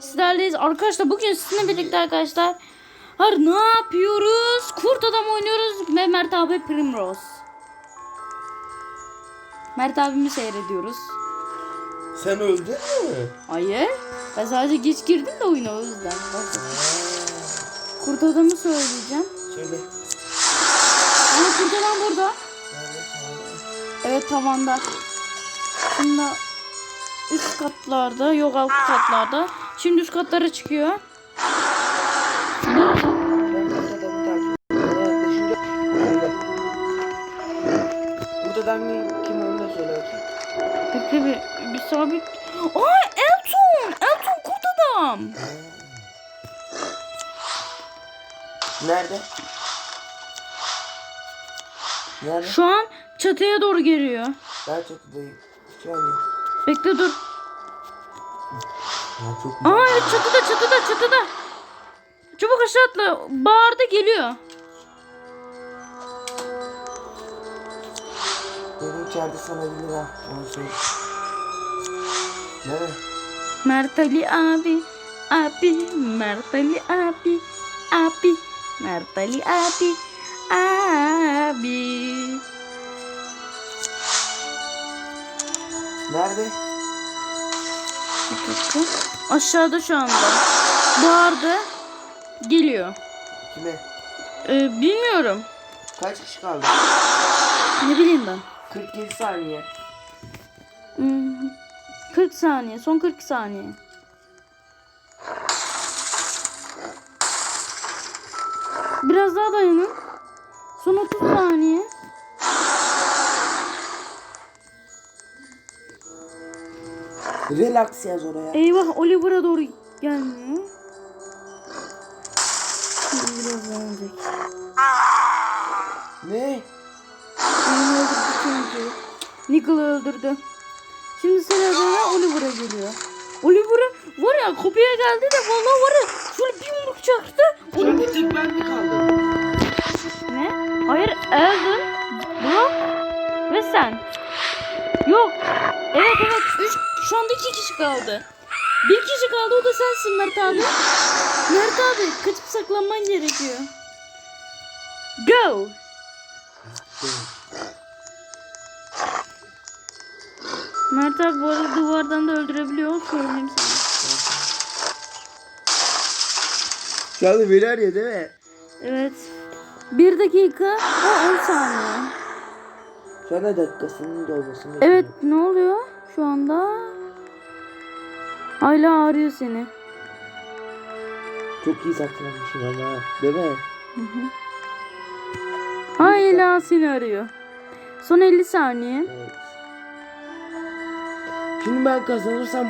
sizlerleyiz. Arkadaşlar bugün sizinle birlikte arkadaşlar Har ne yapıyoruz? Kurt adam oynuyoruz ve Mert abi Primrose. Mert abimi seyrediyoruz. Sen öldün mü? Hayır. Ben sadece geç girdim de oyuna o yüzden. Bak. Kurt adamı söyleyeceğim. Söyle. Ama kurt adam burada. Nerede? Evet tavanda. Şimdi üst katlarda yok alt katlarda. Şimdi üst katlara çıkıyor. Ben burada adam kim söyle bakayım. Bekle bir, bir sabit. Aa Elton! Elton kurt adam. Nerede? Nerede? Şu an çatıya doğru geliyor. Ben çatıdayım. Şu an yok. Bekle dur. Ya çok Aa evet çatıda çatıda çatıda. Çabuk aşağı atla. Bağırdı geliyor. Benim içeride sanabilir ha. Onu söyle. Mert Ali abi. Abi. Mert Ali abi. Abi. Mert Ali abi. Abi. Nerede? Dakika. Aşağıda şu anda. Bağırdı. Geliyor. Kime? Ee, bilmiyorum. Kaç kişi kaldı? Ne bileyim ben. 47 saniye. Hmm, 40 saniye. Son 40 saniye. Biraz daha dayanın. Son 30 saniye. Relax yaz oraya. Eyvah Oliver'a doğru gelmiyor. Şimdi biraz dayanacak. Ne? Beni öldürdü çünkü. Nickel'ı öldürdü. Şimdi sırada Oliver'a geliyor. Oliver'a var ya kapıya geldi de vallahi var ya şöyle bir yumruk çaktı. Oliver bir tek ben mi kaldım? Ne? Hayır Eldon, kaldı. Bir kişi kaldı o da sensin Mert abi. Mert abi kaçıp saklanman gerekiyor. Go. Mert abi bu arada duvardan da öldürebiliyor. Söyleyeyim sana. Anda beni arıyor değil mi? Evet. Bir dakika ve 10 saniye. Anda dakikasının dolmasını Evet ne oluyor şu anda? Hala arıyor seni. Çok iyi saklanmışım ama. Değil mi? Hala seni arıyor. Son 50 saniye. Evet. Şimdi ben kazanırsam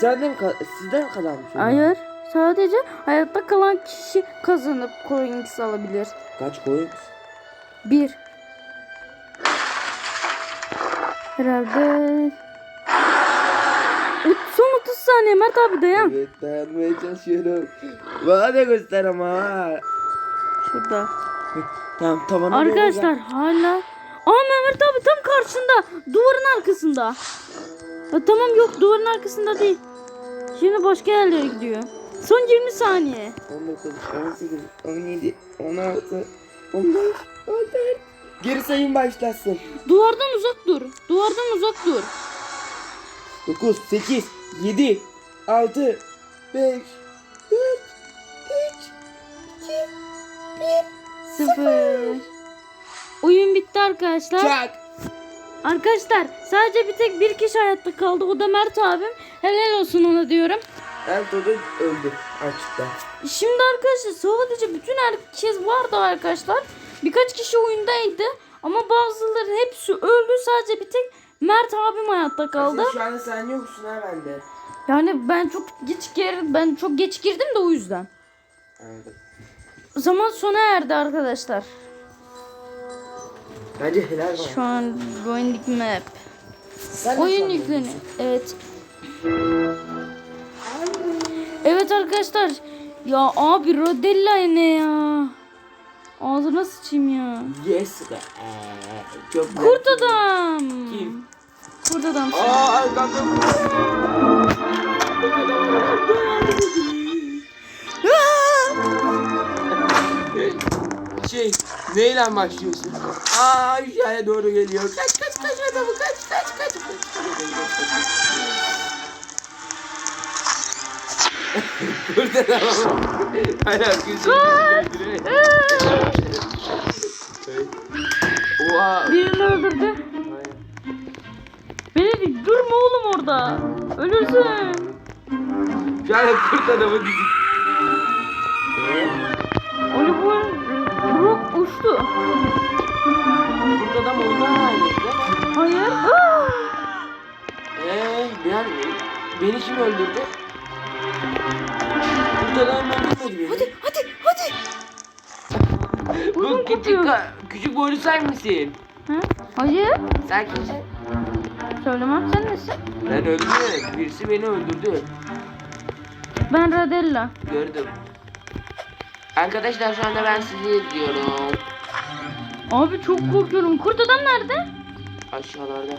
sen de mi sizden mi kazanmış oldun? Hayır. Sadece hayatta kalan kişi kazanıp coins alabilir. Kaç coins? Bir. Herhalde. Ut- Son 30 saniye Mert abi dayan. Evet dayanmaya çalışıyorum. Bana da göster ama. ha. Şurada. Tamam tamam. Arkadaşlar hala. Aa Mehmet abi tam karşında. Duvarın arkasında. Ha, tamam yok duvarın arkasında değil. Şimdi başka yerlere gidiyor. Son 20 saniye. 19, 18, 17, 16, 15, 14. Geri sayım başlasın. Duvardan uzak dur. Duvardan uzak dur. 9, 8, 7, 6, 5, 4, 3, 2, 1. Sıfır. Oyun bitti arkadaşlar. Çak. Arkadaşlar sadece bir tek bir kişi hayatta kaldı. O da Mert abim. Helal olsun ona diyorum. Elto'da öldü açıkta. Şimdi arkadaşlar sadece bütün herkes vardı arkadaşlar. Birkaç kişi oyundaydı. Ama bazıları hepsi öldü. Sadece bir tek Mert abim hayatta kaldı. Şu anda sen yoksun ha bende. Yani ben çok geç gir ben çok geç girdim de o yüzden. Anladım. Zaman sona erdi arkadaşlar. Bence helal var. Şu an Running Map. Sen Oyun yükleniyor. Evet. Evet arkadaşlar. Ya abi Rodella ne ya? Ağzına sıçayım ya. Yes. Ee, çok Kurt adam. Kim? Kurt adam. Aa, ben de... şey neyle başlıyorsun? Aa aşağıya doğru geliyor. Kaç kaç kaç adamı kaç kaç kaç. Burada da Hayır, güzel. Oha. Birini öldürdü. Beni durma oğlum orada. Ölürsün. An kurt adamı dizik. Oliver Brock uçtu. Kurt adam oyundan ayrıldı değil mi? Hayır. Eee ben, beni kim öldürdü? Kurt adam öldürmedi beni. Hadi hadi hadi. Bu küçük, küçük boylu sen misin? Ha? Hayır. Sen kimsin? Söylemem sen nesin? Ben öldüm. Birisi beni öldürdü. Ben Radella. Gördüm. Arkadaşlar şu anda ben sizi izliyorum. Abi çok korkuyorum. Kurt adam nerede? Aşağılarda.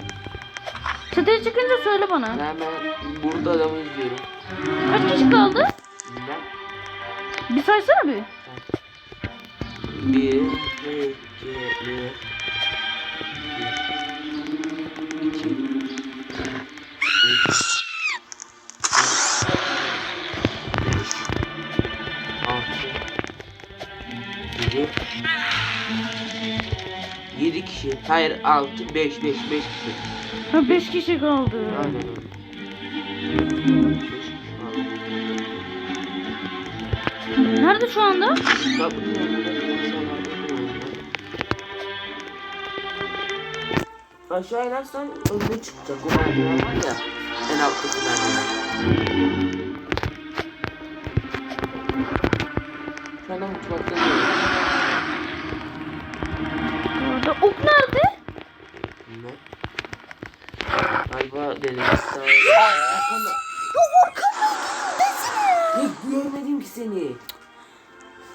Çatıya çıkınca söyle bana. Ben, ben burada adamı izliyorum. Kaç kişi kaldı? Ben Bir saysana bir. bir, bir, iki, üç, beş, altı, yedi, yedi kişi. Hayır altı, beş, beş, beş kişi. Ha 5 kişi kaldı. Aynen. Nerede şu anda? Kapının Aşağı inersen önüne çıkacak. O merdiven var ya. En alttaki merdiven. Şu anda mutfakta. Orada. Ok nerede? Ne? Galiba dedim. Arkanda. Ya görmedim ki seni.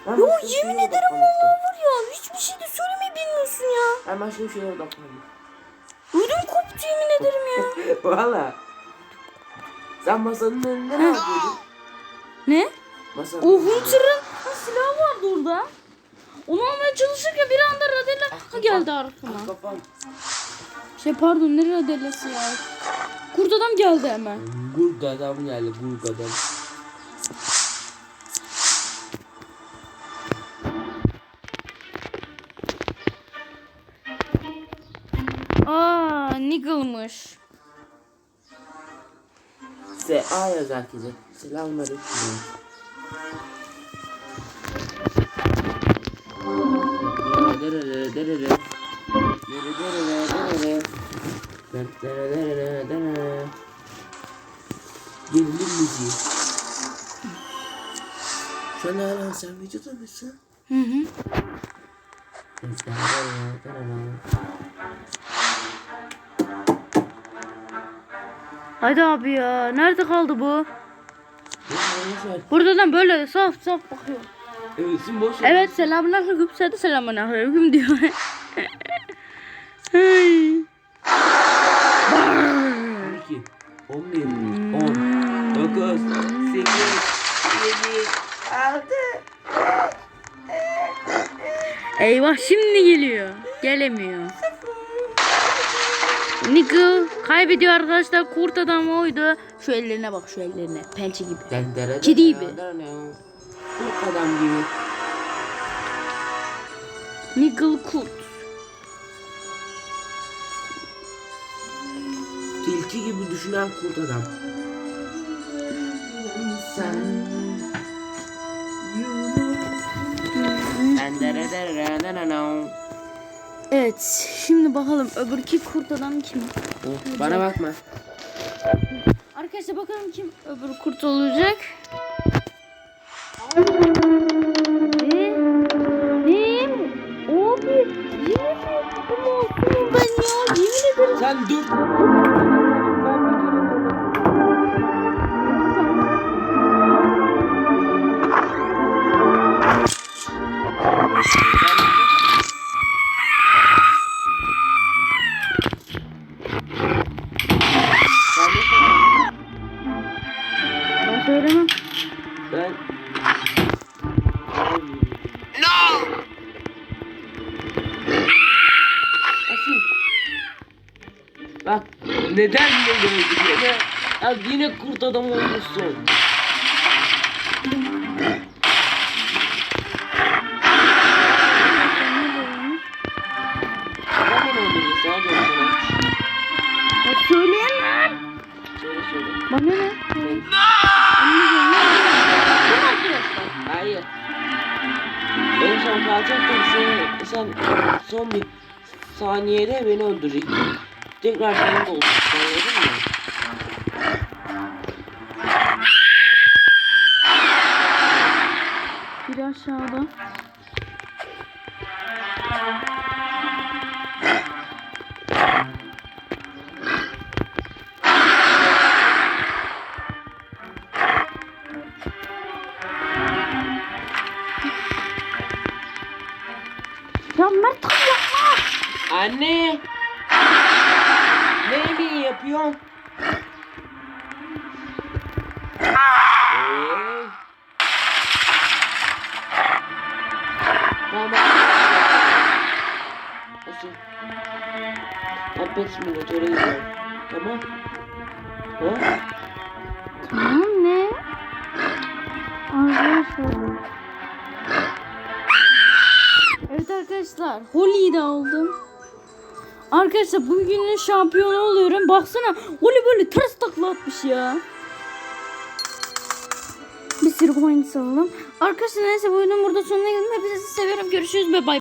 Ben şeye yemin ederim vallahi var ya. Hiçbir şey de söylemeyi bilmiyorsun ya. Ben başka bir şeye odaklandım. Koptu yemin ederim ya. Valla. Sen masanın önünde ne yapıyordun? ne? Masanın O önünde. Hunter'ın ha, silahı vardı orada. Onu almaya çalışırken bir anda Radella ha, geldi arkama. Kafam. Şey pardon ne Radella'sı ya? Kurt adam geldi hemen. Gurk adam geldi gurk adam. S A yaz herkese. Selamünaleyküm. Gerilim müziği. Şu an hala sen videoda mısın? Hı hı. Hadi abi ya. Nerede kaldı bu? Buradan böyle saf saf bakıyor. Evet, şimdi boş ver. Evet selamünaleyküm. Sen de selamünaleyküm diyor. Ay. 12, 11, 10, 9, 8, 7, 6. Eyvah şimdi geliyor. Gelemiyor. Nigel kaybediyor arkadaşlar. Kurt adam oydu. Şu ellerine bak şu ellerine. Pençe gibi. Kedi gibi. Kurt adam gibi. Nigel kurt. Tilki gibi düşünen kurt adam. Sen Evet şimdi bakalım öbürki kurt adam kim? Oh, Bana bakma. Arkadaşlar bakalım kim öbür kurt olacak. Ne? Ne? Abi yemin ederim ben ya yemin ederim. Sen dur. söylemem. Ben... No! Asil. Bak neden beni öldürdün? Ya, ya yine kurt adam olmuşsun. Söyleyemem. Söyle söyle. Bana ne? En son kalacaktın sen, sen son bir saniyede beni öldürecektin. Tekrar senin de olacaksın anladın mı? Biri aşağıda. Mert yapma. Anne! Ne yemeği yapıyorsun? Ee? Tamam. Nasıl? Ben 5 simülatöre gidiyorum. Tamam. Ha? Arkadaşlar. Holly'yi de aldım. Arkadaşlar bugünün şampiyonu oluyorum. Baksana Holly böyle ters takla atmış ya. Bir sürü coin alalım. Arkadaşlar neyse bu oyunun burada sonuna geldim. Hepinizi seviyorum. Görüşürüz bay bay.